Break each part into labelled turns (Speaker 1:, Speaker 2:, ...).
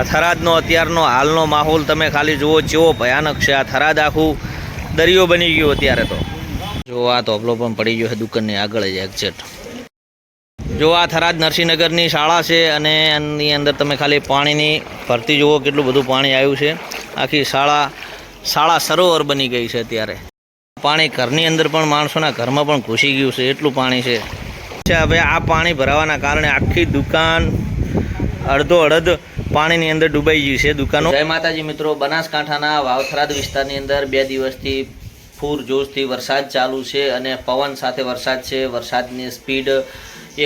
Speaker 1: આ થરાદનો અત્યારનો હાલનો માહોલ તમે ખાલી જુઓ જેવો ભયાનક છે. આ થરાદ આખું દરિયો બની ગયો અત્યારે તો. જો આ તોપલો પણ પડી ગયો છે દુકાનની આગળ જ એક્ઝેટ જો આ થરાદ નરસિંહનગરની શાળા છે અને એની અંદર તમે ખાલી પાણીની ભરતી જુઓ કેટલું બધું પાણી આવ્યું છે. આખી શાળા શાળા સરોવર બની ગઈ છે અત્યારે. પાણી ઘરની અંદર પણ માણસોના ઘરમાં પણ ઘૂસી ગયું છે, એટલું પાણી છે. હવે આ પાણી ભરાવાના કારણે આખી દુકાન અડધો અડધ પાણીની અંદર ડૂબાઈ ગયું છે દુકાનો. જય માતાજી મિત્રો, બનાસકાંઠાના વાવથરાદ વિસ્તારની અંદર બે દિવસથી પૂર જોશથી વરસાદ ચાલુ છે અને પવન સાથે વરસાદ છે. વરસાદની સ્પીડ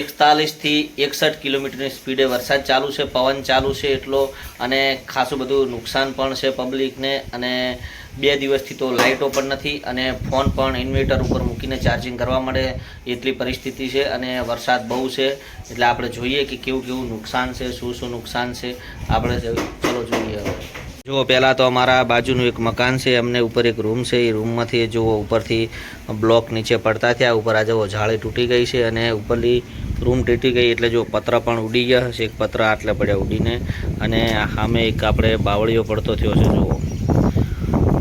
Speaker 1: એકતાલીસથી એકસઠ કિલોમીટરની સ્પીડે વરસાદ ચાલુ છે, પવન ચાલુ છે એટલો અને ખાસું બધું નુકસાન પણ છે પબ્લિકને અને બે દિવસથી તો લાઇટો પણ નથી અને ફોન પણ ઇન્વર્ટર ઉપર મૂકીને ચાર્જિંગ કરવા મળે એટલી પરિસ્થિતિ છે અને વરસાદ બહુ છે. એટલે આપણે જોઈએ કે કેવું કેવું નુકસાન છે, શું શું નુકસાન છે. આપણે ચલો જોઈએ હવે. જુઓ, પહેલાં તો અમારા બાજુનું એક મકાન છે એમને ઉપર એક રૂમ છે. એ રૂમમાંથી જુઓ, ઉપરથી બ્લોક નીચે પડતા થયા, ઉપર આ જુઓ ઝાળી તૂટી ગઈ છે અને ઉપરની રૂમ તૂટી ગઈ એટલે જો પત્ર પણ ઉડી ગયા હશે, એક પત્ર આટલે પડ્યા ઉડીને. અને સામે એક આપણે બાવળીઓ પડતો થયો છે, જુઓ.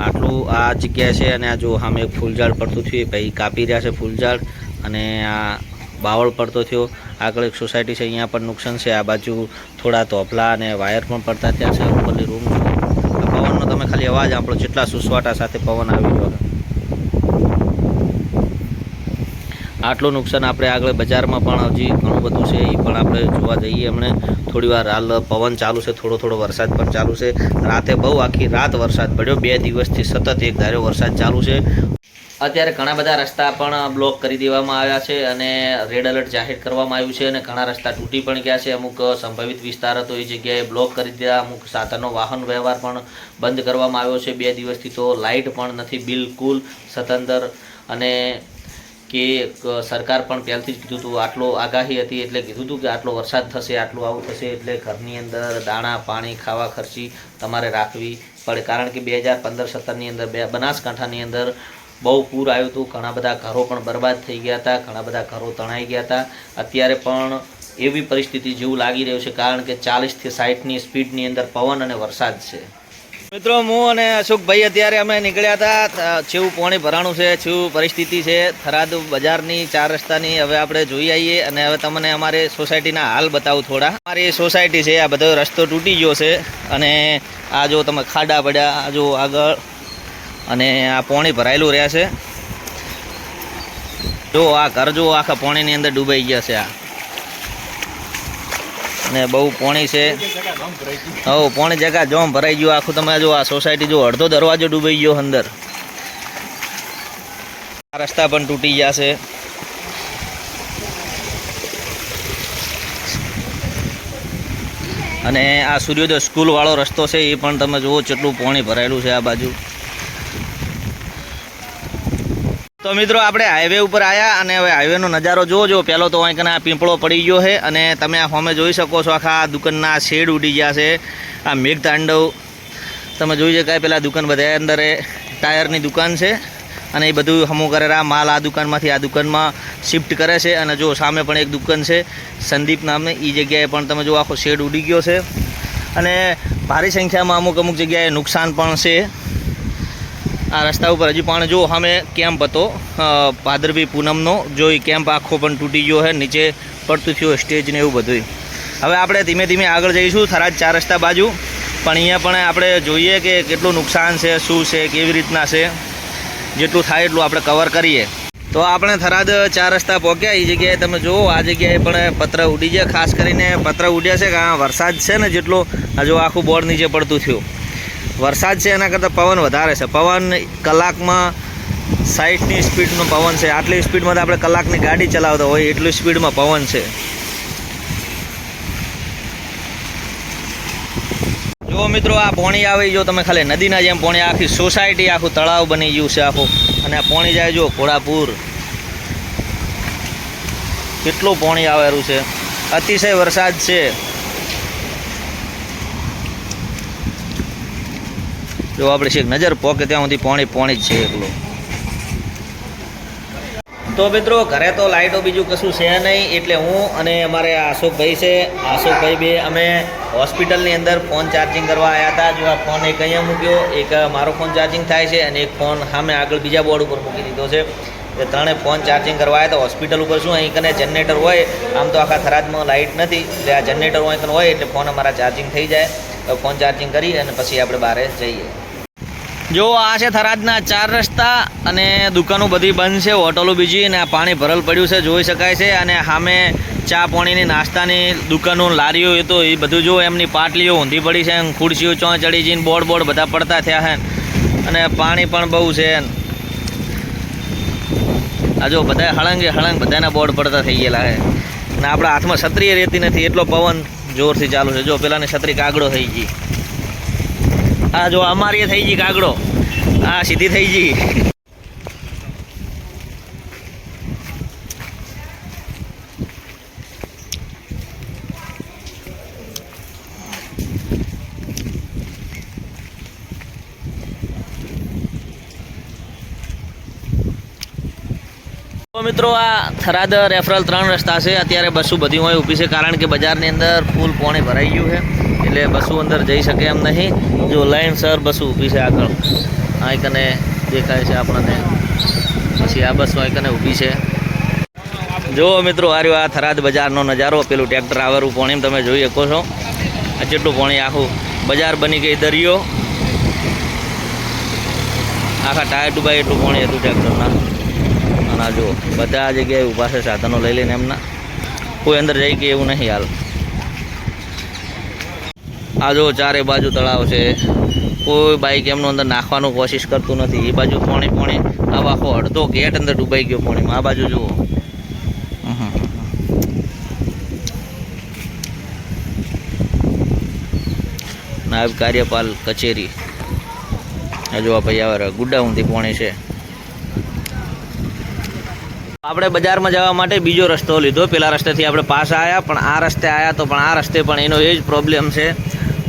Speaker 1: આટલું આ જગ્યા છે અને આ જો સામે ફૂલઝાડ પડતું થયું, એ ભાઈ કાપી રહ્યા છે ફૂલઝાડ અને આ બાવળ પડતો થયો. આગળ એક સોસાયટી છે, અહીંયા પણ નુકસાન છે. આ બાજુ થોડા તોપલા અને વાયર પણ પડતા થયા છે, ઉપરની રૂમ. પવનનો તમે ખાલી અવાજ આપણો જેટલા સુસવાટા સાથે પવન આવી રહ્યો છે આટલું નુકસાન આપણે આગળ બજારમાં પણ હજી ઘણું બધું છે, એ પણ આપણે જોવા જઈએ. હમણે થોડી વાર હાલ પવન ચાલુ છે, થોડો થોડો વરસાદ પણ ચાલુ છે. રાતે બહુ આખી રાત વરસાદ પડ્યો, બે દિવસથી સતત એક ધાર્યો વરસાદ ચાલુ છે. અત્યારે ઘણા બધા રસ્તા પણ બ્લોક કરી દેવામાં આવ્યા છે અને રેડ એલર્ટ જાહેર કરવામાં આવ્યું છે અને ઘણા રસ્તા તૂટી પણ ગયા છે. અમુક સંભવિત વિસ્તાર હતો, એ જગ્યાએ બ્લોક કરી દીધા. અમુક સાધનો વાહન વ્યવહાર પણ બંધ કરવામાં આવ્યો છે. બે દિવસથી તો લાઇટ પણ નથી બિલકુલ સતંદર અને કે સરકાર પણ પહેલથી જ કીધું હતું આટલો આગાહી હતી એટલે કીધું હતું કે આટલો વરસાદ થશે, આટલું આવું થશે, એટલે ઘરની અંદર દાણા, પાણી, ખાવા ખર્ચી તમારે રાખવી પડે. કારણ કે બે હજાર પંદર સત્તરની અંદર બે બનાસકાંઠાની અંદર બહુ પૂર આવ્યું હતું, ઘણા બધા ઘરો પણ બરબાદ થઈ ગયા હતા, ઘણા બધા ઘરો તણાઈ ગયા હતા. અત્યારે પણ એવી પરિસ્થિતિ જેવું લાગી રહ્યું છે, કારણ કે ચાલીસથી સાઠની સ્પીડની અંદર પવન અને વરસાદ છે. મિત્રો, હું અને અશોકભાઈ અત્યારે અમે નીકળ્યા હતા. છેવું પોણી ભરાણું છે છેવું પરિસ્થિતિ છે. થરાદ બજારની ચાર રસ્તાની હવે આપણે જોઈ આવીએ અને હવે તમને અમારે સોસાયટીના હાલ બતાવું થોડા. અમારી સોસાયટી છે, આ બધો રસ્તો તૂટી ગયો છે અને આ જો તમે ખાડા પડ્યા, આ જો આગળ અને આ પોણી ભરાયેલું રહેશે જો આ ઘર જો આખા પાણીની અંદર ડૂબાઈ ગયા છે આ. અને બહુ પોણી છે. હવ, પોણી જગા જોમ ભરાઈ ગયું. આખું તમે જો આ સોસાયટી જો અડધો દરવાજો ડૂબાઈ ગયો અંદર. આ રસ્તા પણ તૂટી ગયા છે. અને આ સૂર્યોદય સ્કૂલ વાળો રસ્તો છે, એ પણ તમે જુઓ, કેટલું પાણી ભરાયેલું છે આ બાજુ. તો મિત્રો આપણે હાઈવે ઉપર આવ્યા અને હવે હાઈવેનો નજારો જોજો પહેલો તો અહીંકના પીંપળો પડી ગયો છે અને તમે આ ફોમે જોઈ શકો છો આખા દુકાનના શેડ ઉડી ગયા છે, આ મેઘતાંડવ. તમે જોઈ શકાય પેલા દુકાન બધા અંદર ટાયરની દુકાન છે અને એ બધું હમું કરેલા માલ આ દુકાનમાંથી આ દુકાનમાં શિફ્ટ કરે છે અને જો સામે પણ એક દુકાન છે, સંદીપ નામની એ જગ્યાએ પણ તમે જો આખો શેડ ઉડી ગયો છે. અને ભારી સંખ્યામાં અમુક અમુક જગ્યાએ નુકસાન પણ છે. આ રસ્તા ઉપર હજી પણ જો સામે કેમ્પ હતો ભાદરવી પૂનમનો, જો એ કેમ્પ આખો પણ તૂટી ગયો છે નીચે પડતું થયું સ્ટેજ ને એવું બધું હવે આપણે ધીમે ધીમે આગળ જઈશું, થરાદ ચાર રસ્તા બાજુ. પણ અહીંયા પણ આપણે જોઈએ કે કેટલું નુકસાન છે, શું છે, કેવી રીતના છે, જેટલું થાય એટલું આપણે કવર કરીએ. તો આપણે થરાદ ચાર રસ્તા પહોંચ્યા એ જગ્યાએ તમે જુઓ, આ જગ્યાએ પણ પત્ર ઉડી ગયા, ખાસ કરીને પત્ર ઉડ્યા છે કે વરસાદ છે ને જેટલો, હજુ આખું બોર્ડ નીચે પડતું થયું. વરસાદ છે, એના કરતાં પવન વધારે છે. પવન કલાકમાં સાઠની સ્પીડનો પવન છે. આટલી સ્પીડમાં તો આપણે કલાકની ગાડી ચલાવતા હોય, એટલી સ્પીડમાં પવન છે. જો મિત્રો, આ પોણી આવે જો તમે ખાલી નદીના જેમ પોણી, આખી સોસાયટી, આખું તળાવ બની ગયું છે આખું. અને આ પોણી જાય જો ઘોડાપુર. કેટલું પોણી આવેલું છે. અતિશય વરસાદ છે. જો આપણે છેક નજર પોકે ત્યાં સુધી પોણી પોણી જ છે એકલું. તો મિત્રો, ઘરે તો લાઇટો બીજું કશું છે નહીં, એટલે હું અને અમારે અશોકભાઈ છે. અશોકભાઈ બે અમે હોસ્પિટલની અંદર ફોન ચાર્જિંગ કરવા આવ્યા હતા. જો આ ફોન એક અહીંયા મૂક્યો, એક મારો ફોન ચાર્જિંગ થાય છે અને એક ફોન સામે આગળ બીજા બોર્ડ ઉપર મૂકી દીધો છે. એ ત્રણે ફોન ચાર્જિંગ કરવા આવ્યા હતા હોસ્પિટલ ઉપર શું, અહીં કને જનરેટર હોય, આમ તો આખા થરાદમાં લાઇટ નથી. એટલે આ જનરેટર હોય કને હોય, એટલે ફોન અમારા ચાર્જિંગ થઈ જાય. તો ફોન ચાર્જિંગ કરી અને પછી આપણે બહાર જઈએ. જો આ છે થરાદના ચાર રસ્તા અને દુકાનો બધી બંધ છે, હોટલો બીજી અને પાણી ભરલ પડ્યું છે, જોઈ શકાય છે. અને સામે ચા પાણીની નાસ્તાની દુકાનો, લારીઓ એ તો એ બધું જો એમની પાટલીઓ ઊંધી પડી છે ખુરશીઓ ચો ચડી જઈને બોર્ડ બોર્ડ બધા પડતા થયા છે. અને પાણી પણ બહુ છે. આ જો બધા હળંગે હળંગ બધાના બોર્ડ પડતા થઈ ગયેલા છે. અને આપણા હાથમાં છત્રી રહેતી નથી, એટલો પવન જોરથી ચાલુ છે. જો પેલાની છત્રી કાગડો થઈ ગઈ. આ જો અમારી થઈ ગઈ કાગડો. આ સીધી થઈ ગઈ. મિત્રો, આ થરાદ રેફરલ ત્રણ રસ્તા છે. અત્યારે બસો બધી હોય ઊભી છે કારણ કે બજારની અંદર ફૂલ પોણે ભરાઈ ગયું છે. એટલે બસો અંદર જઈ શકે એમ નહીં. જો લાઈન સર બસો ઊભી છે આગળ. આ દેખાય છે આપણને. પછી આ બસો કને ઊભી છે. જો મિત્રો આર્યો આ થરાદ બજારનો નજારો. પેલું ટ્રેક્ટર આવેલું પાણી તમે જોઈ શકો છો. આ જેટલું પાણી આખું બજાર બની ગઈ દરિયો. આખા ટાયર ડૂબાય એટલું પાણી હતું ટ્રેક્ટરના. અને જુઓ, બધા જગ્યાએ ઊભા છે, સાધનો લઈ લઈને એમના. કોઈ અંદર જઈ કે એવું નહીં હાલ. આ જો ચારે બાજુ તળાવ છે. કોઈ બાઈક એમનું અંદર નાખવાનું કોશિશ કરતું નથી. એ બાજુ પોણે પોણે આ આખો અડધો ગેટ અંદર ડૂબાઈ ગયો પોણીમાં. આ બાજુ જુઓ. નાયબ કાર્યપાલ કચેરી. આ જો ભાઈ આવે ગુડા ઊંધી પોણી છે. આપણે બજારમાં જવા માટે બીજો રસ્તો લીધો. પેલા રસ્તેથી આપણે પાસ આવ્યા પણ આ રસ્તે આવ્યા તો પણ આ રસ્તે પણ એનો એ જ પ્રોબ્લેમ છે.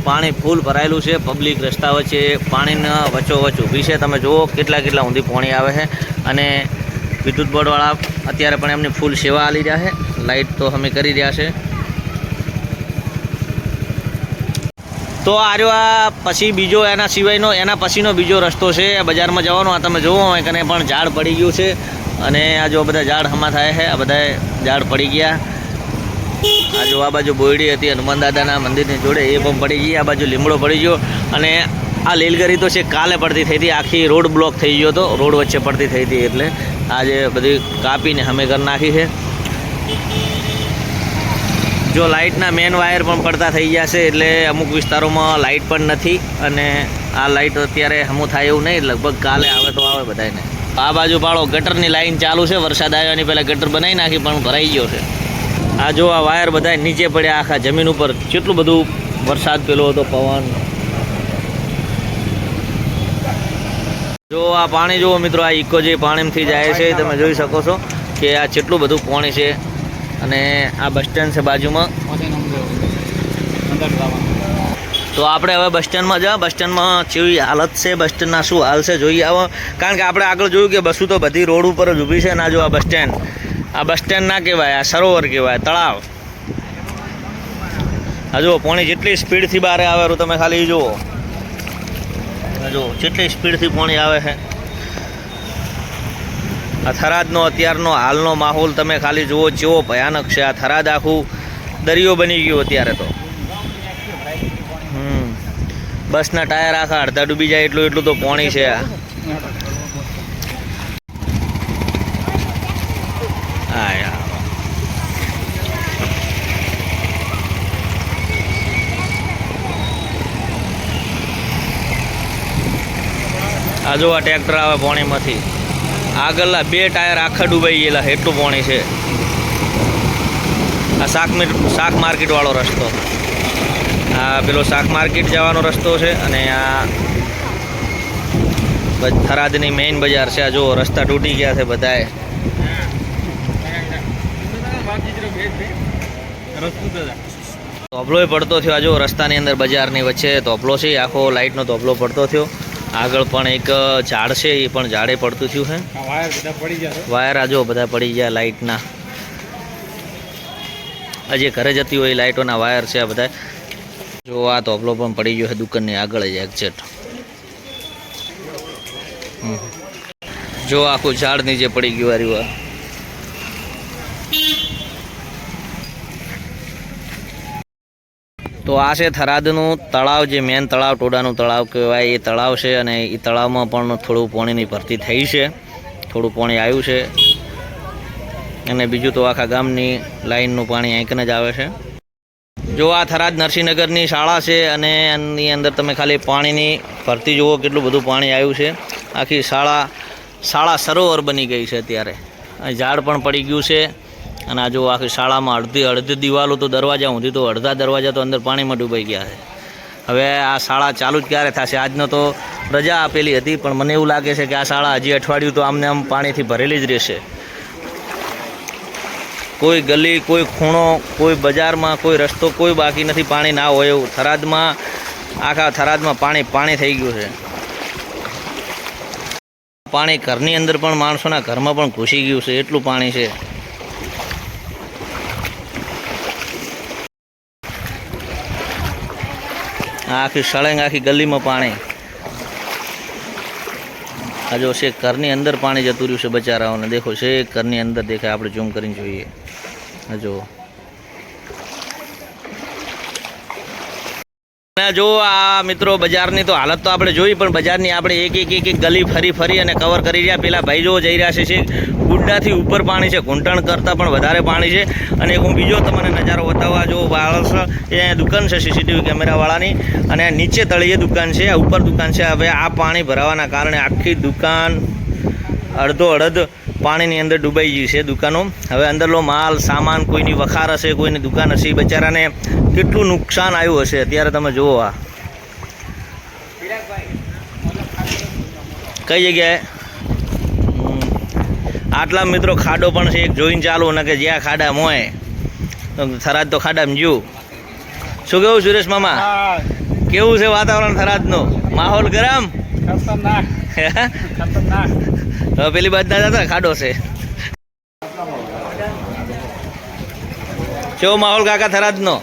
Speaker 1: પાણી ફૂલ ભરાયેલું છે પબ્લિક રસ્તા વચ્ચે પાણીના વચ્ચોવચ્ચ ઊભી છે. તમે જુઓ કેટલા કેટલા ઊંધી પાણી આવે છે અને વિદ્યુત બોર્ડવાળા અત્યારે પણ એમની ફૂલ સેવા આલી રહ્યા છે. લાઇટ તો અમે કરી રહ્યા છે. તો આર્યો આ પછી બીજો, એના સિવાયનો, એના પછીનો બીજો રસ્તો છે. બજારમાં જવાનો, આ તમે જુઓ કને પણ ઝાડ પડી ગયું છે. અને આ જો બધા ઝાડ હમા થાય છે, આ બધા ઝાડ પડી ગયા. આ જો આ બાજુ બોયડી હતી, હનુમાન દાદાના મંદિરની જોડે, એ પણ પડી ગઈ, આ બાજુ લીમડો પડી ગયો. અને આ લીલગરી તો છે કાલે પડતી થઈ હતી, આખી રોડ બ્લોક થઈ ગયો હતો, રોડ વચ્ચે પડતી થઈ હતી એટલે આજે બધી કાપીને અમે કરી નાખી છે. જો લાઇટના મેન વાયર પણ પડતા થઈ ગયા છે, એટલે અમુક વિસ્તારોમાં લાઇટ પણ નથી, અને આ લાઇટ અત્યારે હમું થાય એવું નહીં, લગભગ કાલે આવે તો આવે બધાને આ બાજુ પાડો, ગટરની લાઈન ચાલુ છે, વરસાદ આવ્યાની પહેલાં ગટર બનાવી નાખી, પણ ભરાઈ ગયો છે. આ જો આ વાયર બધા નીચે પડ્યા, આખા જમીન ઉપર કેટલું બધું વરસાદ પેલો હતો, પવન. જો આ પાણી જુઓ મિત્રો, આ ઇકો જે પાણીમાંથી જાય છે, તમે જોઈ શકો છો કે આ કેટલું બધું પાણી છે અને આ બસ સ્ટેન્ડ છે બાજુમાં. તો આપણે હવે બસ સ્ટેન્ડમાં જવા બસ સ્ટેન્ડમાં કેવી હાલત છે, બસ સ્ટેન્ડના શું હાલ છે, જોઈએ આવો. કારણ કે આપણે આગળ જોયું કે બસો તો બધી રોડ ઉપર જ ઊભી છે ના જો આ બસ સ્ટેન્ડ. આ બસ સ્ટેન્ડ ના કહેવાય, આ સરોવર કહેવાય, તળાવ. આ જુઓ, પાણી જેટલી સ્પીડથી બહાર આવે તમે ખાલી જુઓ. જુઓ, જેટલી સ્પીડથી પાણી આવે છે. આ થરાદનો અત્યારનો હાલનો માહોલ તમે ખાલી જુઓ જેવો ભયાનક છે. આ થરાદ આખું દરિયો બની ગયું અત્યારે તો. બસના ટાયર આખા અડધા ડૂબી જાય એટલું એટલું તો પાણી છે આ હા યાર આ જો આ ટ્રેક્ટર આવે પાણીમાંથી. આગળના બે ટાયર આખા ડૂબાઈ ગયેલા, એટલું પાણી છે. આ શાક શાક માર્કેટવાળો રસ્તો. આ પેલો શાક માર્કેટ જવાનો રસ્તો છે અને આ થરાદની મેઇન બજાર છે. આ જો રસ્તા તૂટી ગયા છે બધાએ તોબલો પડતો થયો. આ જો રસ્તાની અંદર બજારની વચ્ચે તોબલો છે. આખો લાઇટનો તોબલો પડતો થયો. આગળ પણ એક ઝાડ છે એ પણ ઝાડે પડતું થયું છે
Speaker 2: વાયર બધા પડી ગયા
Speaker 1: વાયર આ જો બધા પડી ગયા લાઇટના. હજી ઘરે જતી હોય લાઇટોના વાયર છે આ બધા. જો આ તોપલો પણ પડી ગયો છે દુકાનની આગળ જ એક્ઝેટ હમ. જો આખું ઝાડ નીચે પડી ગયું આ આ. તો આ છે થરાદનું તળાવ, જે મેન તળાવ, ટોડાનું તળાવ કહેવાય. એ તળાવ છે અને એ તળાવમાં પણ થોડું પાણીની ભરતી થઈ છે. થોડું પાણી આવ્યું છે. અને બીજું તો આખા ગામની લાઈનનું પાણી અહીંકને જ આવે છે. જો આ થરાદ નરસિંહનગરની શાળા છે અને એની અંદર તમે ખાલી પાણીની ભરતી જુઓ કેટલું બધું પાણી આવ્યું છે. આખી શાળા શાળા સરોવર બની ગઈ છે અત્યારે. ઝાડ પણ પડી ગયું છે. અને આ જો આખી શાળામાં અડધી અડધી દિવાલો તો દરવાજા ઊંધી તો અડધા દરવાજા તો અંદર પાણીમાં ડૂબાઈ ગયા છે. હવે આ શાળા ચાલુ જ ક્યારે થશે? આજનો તો રજા આપેલી હતી, પણ મને એવું લાગે છે કે આ શાળા હજી અઠવાડિયું તો આમને આમ પાણીથી ભરેલી જ રહેશે. કોઈ ગલી, કોઈ ખૂણો, કોઈ બજારમાં કોઈ રસ્તો કોઈ બાકી નથી, પાણી ના હોય એવું. થરાદમાં, આખા થરાદમાં પાણી પાણી થઈ ગયું છે. પાણી ઘરની અંદર પણ માણસોના ઘરમાં પણ ઘૂસી ગયું છે, એટલું પાણી છે. આખી સળંગ આખી ગલીમાં પાણી. આ જો છે ઘરની અંદર પાણી જતું રહ્યું છે બચારાઓને. દેખો છે ઘરની અંદર દેખાય, આપણે ઝૂમ કરીને જોઈએ. જો જો આ મિત્રો, બજારની તો હાલત તો આપણે જોઈ, પણ બજારની આપણે એક એક એક ગલી ફરી ફરી અને કવર કરી રહ્યા. પેલા ભાઈ જો જઈ રહ્યા છે ગુડ્ડાથી ઉપર પાણી છે. ઘૂંટણ કરતાં પણ વધારે પાણી છે. અને હું બીજો તમને નજારો બતાવવા જો વાળસ એ દુકાન છે સીસીટીવી કેમેરાવાળાની અને નીચે તળીએ દુકાન છે ઉપર દુકાન છે. હવે આ પાણી ભરાવાના કારણે આખી દુકાન અડધો અડધ પાણીની અંદર ડૂબાઈ ગઈ છે દુકાનો. હવે અંદરનો માલ, સામાન, કોઈની વખાર હશે, કોઈની દુકાન હશે બચારાને કેટલું નુકસાન આવ્યું હશે? અત્યારે તમે જુઓ આ. કઈ જગ્યાએ. આટલા મિત્રો ખાડો પણ છે એક જોઈને ચાલુ ને કે જ્યાં ખાડા મોય થરાદ તો ખાડામાં જ્યું. શું કેવું સુરેશ મામા? કેવું છે વાતાવરણ થરાદનું? માહોલ ગરમ? હે? હવે પેલી બાજુ ના જતા ખાડો છે. કેવો માહોલ કાકા થરાદ નો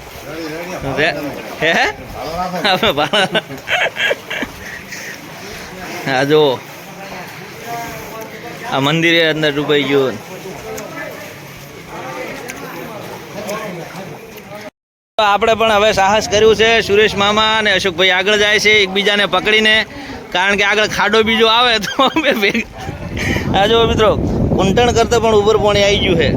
Speaker 1: હે? આ જો. આ મંદિરે અંદર ડૂબાઈ ગયું. આપણે પણ હવે સાહસ કર્યું છે સુરેશ મામા અને અશોકભાઈ આગળ જાય છે એકબીજાને પકડીને. કારણ કે આગળ ખાડો બીજો આવે તો આ જો મિત્રો, કુંટણ કરતા પણ ઉપર પાણી આવી ગયું છે.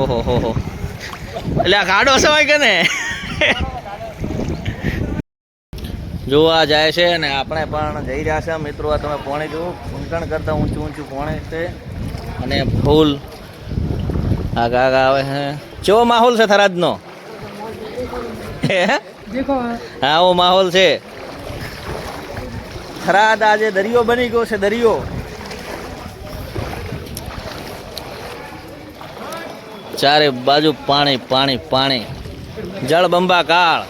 Speaker 1: ઓહો, હો હો. એટલે આ ખાડો સવાય કે ને? જોવા જાય છે અને આપણે પણ જઈ રહ્યા છે. મિત્રો આ તમે પોણે જુઓ. કુંટણ કરતા ઊંચું ઊંચું પોણે છે અને ફૂલ આગા આગા આવે છે. કેવો માહોલ છે થરાદનો હે? આવો માહોલ છે. થરાદ આજે દરિયો બની ગયો છે દરિયો. ચારે બાજુ પાણી પાણી પાણી. જળબંબાકાર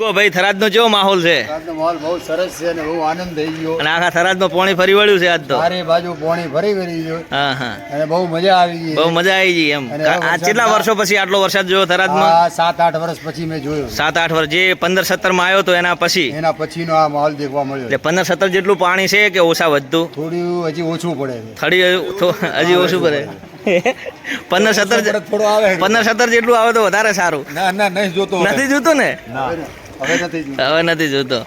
Speaker 1: કહો ભાઈ થરાદનો કેવો માહોલ છે?
Speaker 2: આજનો માહોલ બહુ સરસ છે અને બહુ આનંદ થઈ ગયો.
Speaker 1: અને આખા થરાદમાં પાણી ફરી વળ્યું છે આજ તો?
Speaker 2: ચારે બાજુ પોણી ફરી ભરી ગયો.
Speaker 1: હા હા.
Speaker 2: અને બહુ મજા આવી ગઈ.
Speaker 1: બહુ મજા આવી ગઈ એમ.
Speaker 2: આ
Speaker 1: કેટલા વર્ષો પછી આટલો વરસાદ જોયો થરાદમાં?
Speaker 2: સાત આઠ વર્ષ પછી મેં જોયું.
Speaker 1: સાત આઠ વર્ષ. જે પંદર સત્તરમાં આવ્યો તો એના પછી?
Speaker 2: એના પછીનો આ માહોલ દેખવા મળ્યો.
Speaker 1: એટલે પંદર સત્તર જેટલું પાણી છે કે ઓછા વધતું?
Speaker 2: થોડું હજી ઓછું પડે
Speaker 1: થોડી હજી ઓછું પડે. પંદર સત્તર
Speaker 2: થોડું આવે.
Speaker 1: પંદર સત્તર જેટલું આવે તો વધારે સારું.
Speaker 2: ના ના નહીં જોતો
Speaker 1: નથી જોતું ને?
Speaker 2: ના. હવે નથી જોતો.
Speaker 1: હવે નથી જોતો.